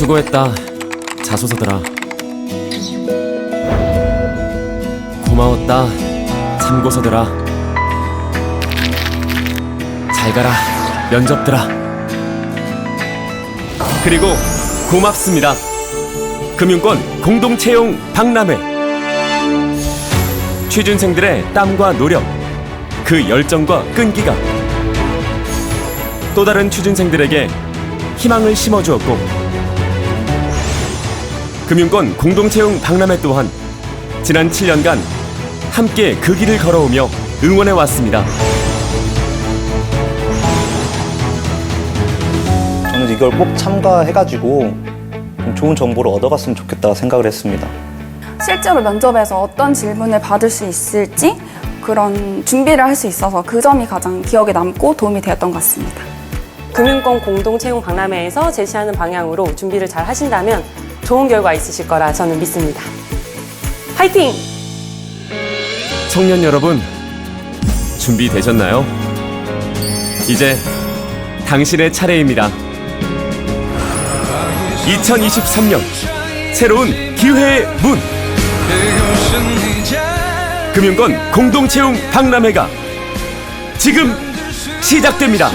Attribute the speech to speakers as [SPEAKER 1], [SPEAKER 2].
[SPEAKER 1] 수고했다, 자소서들아. 고마웠다, 참고서들아. 잘 가라, 면접들아. 그리고 고맙습니다. 금융권 공동채용 박람회. 취준생들의 땀과 노력, 그 열정과 끈기가 또 다른 취준생들에게 희망을 심어주었고 금융권 공동채용 박람회 또한 지난 7년간 함께 그 길을 걸어오며 응원해 왔습니다.
[SPEAKER 2] 저는 이걸 꼭 참가해가지고 좀 좋은 정보를 얻어갔으면 좋겠다 생각을 했습니다.
[SPEAKER 3] 실제로 면접에서 어떤 질문을 받을 수 있을지 그런 준비를 할 수 있어서 그 점이 가장 기억에 남고 도움이 되었던 것 같습니다.
[SPEAKER 4] 금융권 공동 채용 박람회에서 제시하는 방향으로 준비를 잘 하신다면 좋은 결과 있으실 거라 저는 믿습니다. 화이팅!
[SPEAKER 1] 청년 여러분, 준비되셨나요? 이제 당신의 차례입니다. 2023년 새로운 기회의 문 금융권 공동채용 박람회가 지금 시작됩니다.